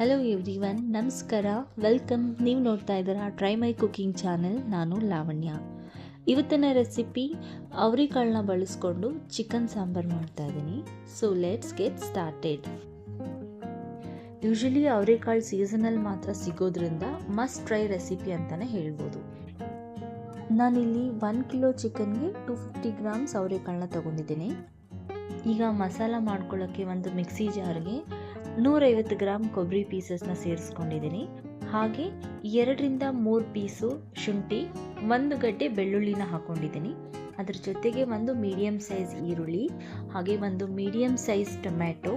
Hello everyone ನಮಸ್ಕಾರ. Welcome ನೀವು ನೋಡ್ತಾ ಇದ್ದೀರಾ ಟ್ರೈ ಮೈ ಕುಕಿಂಗ್ ಚಾನೆಲ್ ನಾನು ಲಾವಣ್ಯ. ಇವತ್ತಿನ ರೆಸಿಪಿ ಅವರಿಕಾಳನ್ನ ಬಳಸ್ಕೊಂಡು ಚಿಕನ್ ಸಾಂಬಾರು ಮಾಡ್ತಾ ಇದ್ದೀನಿ. So let's get started usually ಅವರೆಕಾಳು ಸೀಸನಲ್ಲಿ ಮಾತ್ರ ಸಿಗೋದ್ರಿಂದ ಮಸ್ಟ್ ಟ್ರೈ ರೆಸಿಪಿ ಅಂತಲೇ ಹೇಳ್ಬೋದು. ನಾನಿಲ್ಲಿ ಒನ್ ಕಿಲೋ ಚಿಕನ್ಗೆ ಟು ಫಿಫ್ಟಿ ಗ್ರಾಮ್ಸ್ ಅವರೆಕಾಳನ್ನ ತೊಗೊಂಡಿದ್ದೀನಿ. ಈಗ ಮಸಾಲ ಮಾಡ್ಕೊಳ್ಳೋಕ್ಕೆ ಒಂದು ಮಿಕ್ಸಿ ಜಾರ್ಗೆ ನೂರೈವತ್ತು ಗ್ರಾಮ್ ಕೊಬ್ಬರಿ ಪೀಸಸ್ನ ಸೇರಿಸ್ಕೊಂಡಿದ್ದೀನಿ. ಹಾಗೆ ಎರಡರಿಂದ ಮೂರು ಪೀಸು ಶುಂಠಿ, ಒಂದು ಗಡ್ಡೆ ಬೆಳ್ಳುಳ್ಳಿನ ಹಾಕ್ಕೊಂಡಿದ್ದೀನಿ ಅದ್ರ ಜೊತೆಗೆ ಒಂದು ಮೀಡಿಯಮ್ ಸೈಜ್ ಈರುಳ್ಳಿ, ಹಾಗೆ ಒಂದು ಮೀಡಿಯಮ್ ಸೈಜ್ ಟೊಮ್ಯಾಟೊ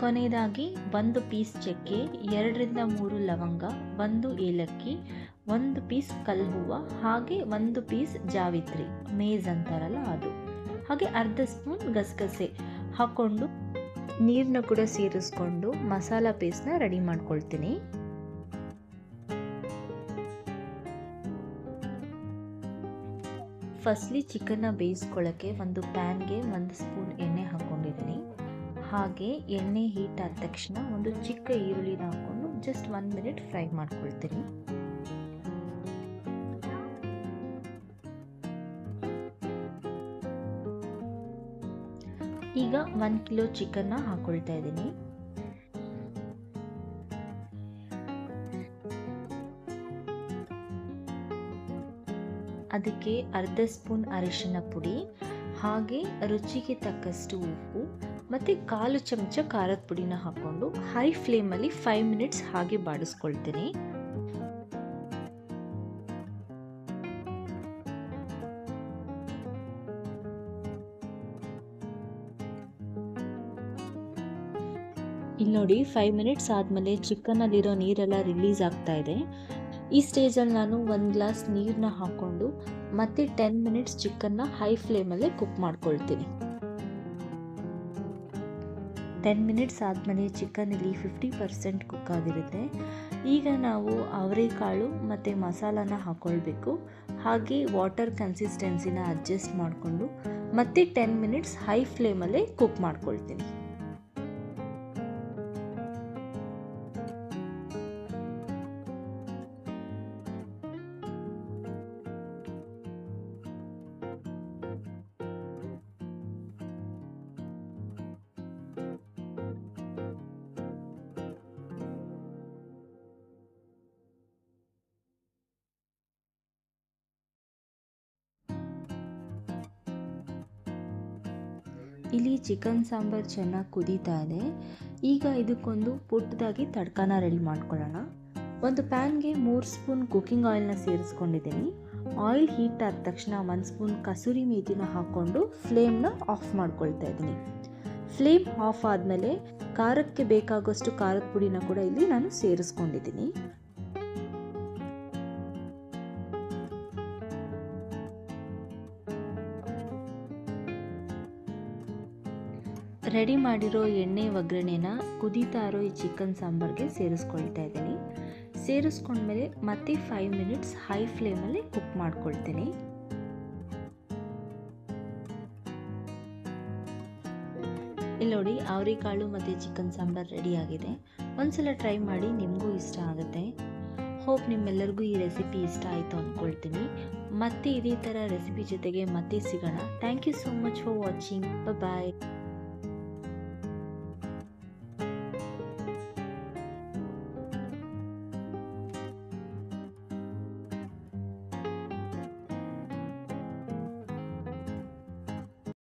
ಕೊನೆಯದಾಗಿ ಒಂದು ಪೀಸ್ ಚಕ್ಕೆ, ಎರಡರಿಂದ ಮೂರು ಲವಂಗ, ಒಂದು ಏಲಕ್ಕಿ, ಒಂದು ಪೀಸ್ ಕಲ್ಹೂವ ಹಾಗೆ ಒಂದು ಪೀಸ್ ಜಾವಿತ್ರಿ. ಮೇಜ್ ಅಂತಾರಲ್ಲ ಅದು. ಹಾಗೆ ಅರ್ಧ ಸ್ಪೂನ್ ಗಸಗಸೆ ಹಾಕ್ಕೊಂಡು ನೀರನ್ನ ಕೂಡ ಸೇರಿಸ್ಕೊಂಡು ಮಸಾಲ ಪೇಸ್ಟ್ನ ರೆಡಿ ಮಾಡ್ಕೊಳ್ತೀನಿ. ಫಸ್ಟ್ಲಿ ಚಿಕನ್ನ ಬೇಯಿಸ್ಕೊಳ್ಳೋಕ್ಕೆ ಒಂದು ಪ್ಯಾನ್ಗೆ ಒಂದು ಸ್ಪೂನ್ ಎಣ್ಣೆ ಹಾಕ್ಕೊಂಡಿದ್ದೀನಿ ಹಾಗೆ ಎಣ್ಣೆ ಹೀಟ್ ಆದ ತಕ್ಷಣ ಒಂದು ಚಿಕ್ಕ ಈರುಳ್ಳಿನ ಹಾಕ್ಕೊಂಡು ಜಸ್ಟ್ ಒನ್ ಮಿನಿಟ್ ಫ್ರೈ ಮಾಡ್ಕೊಳ್ತೀನಿ. ಈಗ ಒನ್ ಕಿಲೋ ಚಿಕನ್ನ ಹಾಕೊಳ್ತಾ ಇದ್ದೀನಿ. ಅದಕ್ಕೆ ಅರ್ಧ ಸ್ಪೂನ್ ಅರಿಶಿನ ಪುಡಿ, ಹಾಗೆ ರುಚಿಗೆ ತಕ್ಕಷ್ಟು ಉಪ್ಪು ಮತ್ತು ಕಾಲು ಚಮಚ ಖಾರದ ಪುಡಿನ ಹಾಕ್ಕೊಂಡು ಹೈ ಫ್ಲೇಮಲ್ಲಿ ಫೈವ್ ಮಿನಿಟ್ಸ್ ಹಾಗೆ ಬಾಡಿಸ್ಕೊಳ್ತೀನಿ. ಇಲ್ಲಿ ನೋಡಿ ಫೈವ್ ಮಿನಿಟ್ಸ್ ಆದಮೇಲೆ ಚಿಕನಲ್ಲಿರೋ ನೀರೆಲ್ಲ ರಿಲೀಸ್ ಆಗ್ತಾ ಇದೆ. ಈ ಸ್ಟೇಜಲ್ಲಿ ನಾನು ಒಂದು ಗ್ಲಾಸ್ ನೀರನ್ನ ಹಾಕ್ಕೊಂಡು ಮತ್ತೆ ಟೆನ್ ಮಿನಿಟ್ಸ್ ಚಿಕನ್ನ ಹೈ ಫ್ಲೇಮಲ್ಲೇ ಕುಕ್ ಮಾಡ್ಕೊಳ್ತೀನಿ. ಟೆನ್ ಮಿನಿಟ್ಸ್ ಆದಮೇಲೆ ಚಿಕನ್ ಇಲ್ಲಿ ಫಿಫ್ಟಿ ಪರ್ಸೆಂಟ್ ಕುಕ್ ಆಗಿರುತ್ತೆ. ಈಗ ನಾವು ಅವರೆಕಾಳು ಮತ್ತು ಮಸಾಲಾನ ಹಾಕ್ಕೊಳ್ಬೇಕು ಹಾಗೆ ವಾಟರ್ ಕನ್ಸಿಸ್ಟೆನ್ಸಿನ ಅಡ್ಜಸ್ಟ್ ಮಾಡಿಕೊಂಡು ಮತ್ತೆ ಟೆನ್ ಮಿನಿಟ್ಸ್ ಹೈ ಫ್ಲೇಮಲ್ಲೇ ಕುಕ್ ಮಾಡ್ಕೊಳ್ತೀನಿ. ಇಲ್ಲಿ ಚಿಕನ್ ಸಾಂಬಾರು ಚೆನ್ನಾಗಿ ಕುದೀತಾ ಇದೆ. ಈಗ ಇದಕ್ಕೊಂದು ಪುಟ್ಟದಾಗಿ ತಡ್ಕಾನ ರೆಡಿ ಮಾಡ್ಕೊಳ್ಳೋಣ. ಒಂದು ಪ್ಯಾನ್ಗೆ ಮೂರು ಸ್ಪೂನ್ ಕುಕ್ಕಿಂಗ್ ಆಯಿಲ್ನ ಸೇರಿಸ್ಕೊಂಡಿದ್ದೀನಿ. ಆಯಿಲ್ ಹೀಟ್ ಆದ ತಕ್ಷಣ ಒಂದು ಸ್ಪೂನ್ ಕಸೂರಿ ಮೇಥಿನ ಹಾಕ್ಕೊಂಡು ಫ್ಲೇಮ್ನ ಆಫ್ ಮಾಡ್ಕೊಳ್ತಾ ಇದ್ದೀನಿ. ಫ್ಲೇಮ್ ಆಫ್ ಆದಮೇಲೆ ಖಾರಕ್ಕೆ ಬೇಕಾಗೋಷ್ಟು ಖಾರದ ಪುಡಿನ ಕೂಡ ಇಲ್ಲಿ ನಾನು ಸೇರಿಸ್ಕೊಂಡಿದ್ದೀನಿ. ರೆಡಿ ಮಾಡಿರೋ ಎಣ್ಣೆ ಒಗ್ಗರಣೆನ ಕುದೀತಾ ಇರೋ ಈ ಚಿಕನ್ ಸಾಂಬಾರ್ಗೆ ಸೇರಿಸ್ಕೊಳ್ತಾ ಇದ್ದೀನಿ. ಸೇರಿಸ್ಕೊಂಡ್ಮೇಲೆ ಮತ್ತೆ ಫೈವ್ ಮಿನಿಟ್ಸ್ ಹೈ ಫ್ಲೇಮಲ್ಲಿ ಕುಕ್ ಮಾಡ್ಕೊಳ್ತೀನಿ. ಇಲ್ಲಿ ನೋಡಿ ಅವರೆಕಾಳು ಮತ್ತು ಚಿಕನ್ ಸಾಂಬಾರು ರೆಡಿಯಾಗಿದೆ ಒಂದ್ಸಲ ಟ್ರೈ ಮಾಡಿ ನಿಮಗೂ ಇಷ್ಟ ಆಗುತ್ತೆ. ಹೋಪ್ ನಿಮ್ಮೆಲ್ಲರಿಗೂ ಈ ರೆಸಿಪಿ ಇಷ್ಟ ಆಯಿತು ಅಂದ್ಕೊಳ್ತೀನಿ ಮತ್ತೆ ಇದೇ ಥರ ರೆಸಿಪಿ ಜೊತೆಗೆ ಮತ್ತೆ ಸಿಗೋಣ. Thank you so much for watching bye